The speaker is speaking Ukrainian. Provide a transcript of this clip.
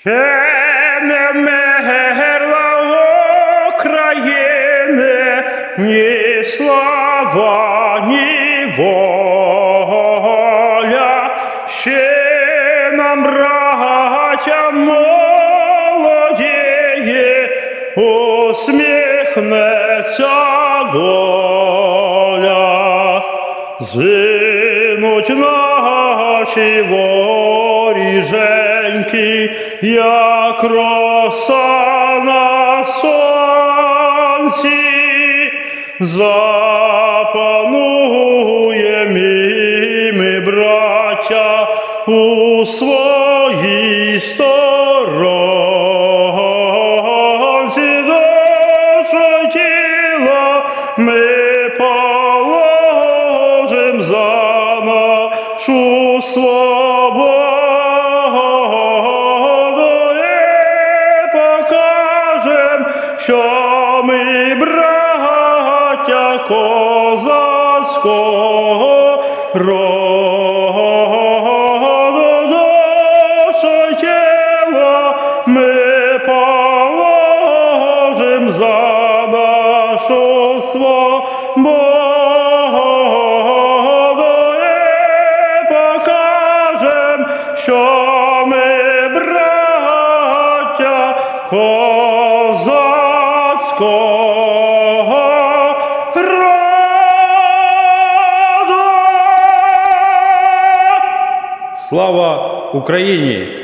Ще не мерла України, ні слава, ні воля, ще нам, браття молодіє, усміхнеться доля. Зинуть наші воріженьки, як роса на сонці, запануєм і ми, браття, у своїй сторонці, нашу свободу і покажем, що ми браття козацького роду, душу тіло ми положим за нашу свободу козацького. Слава Україні!